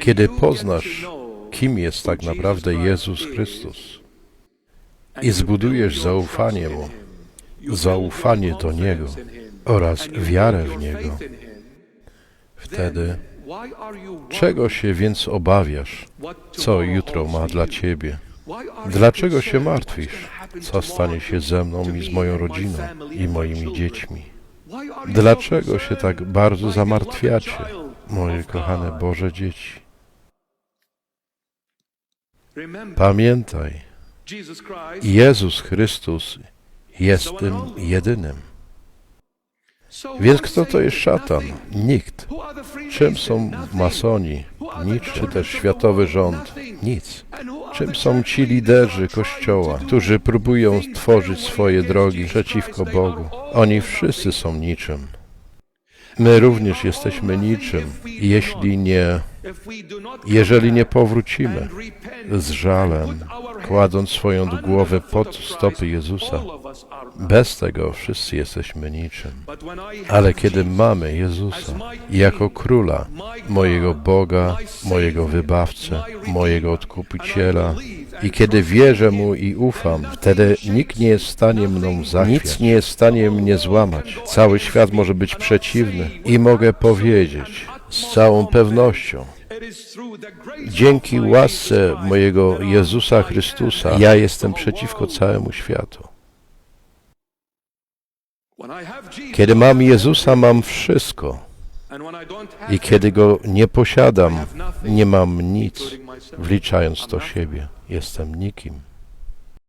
Kiedy poznasz, kim jest tak naprawdę Jezus Chrystus i zbudujesz zaufanie Mu, zaufanie do Niego oraz wiarę w Niego, wtedy czego się więc obawiasz, co jutro ma dla Ciebie? Dlaczego się martwisz? Co stanie się ze mną i z moją rodziną i moimi dziećmi? Dlaczego się tak bardzo zamartwiacie, moje kochane Boże dzieci? Pamiętaj, Jezus Chrystus jest tym jedynym. Więc kto to jest szatan? Nikt. Czym są masoni? Nic. Czy też światowy rząd? Nic. Czym są ci liderzy Kościoła, którzy próbują tworzyć swoje drogi przeciwko Bogu? Oni wszyscy są niczym. My również jesteśmy niczym, jeśli nie, jeżeli nie powrócimy z żalem, kładąc swoją głowę pod stopy Jezusa. Bez tego wszyscy jesteśmy niczym. Ale kiedy mamy Jezusa jako króla, mojego Boga, mojego wybawcę, mojego odkupiciela, i kiedy wierzę Mu i ufam, wtedy nikt nie jest w stanie mną zachwiać. Nic nie jest w stanie mnie złamać. Cały świat może być przeciwny i mogę powiedzieć z całą pewnością, dzięki łasce mojego Jezusa Chrystusa, ja jestem przeciwko całemu światu. Kiedy mam Jezusa, mam wszystko. I kiedy Go nie posiadam, nie mam nic, wliczając to siebie. Jestem nikim.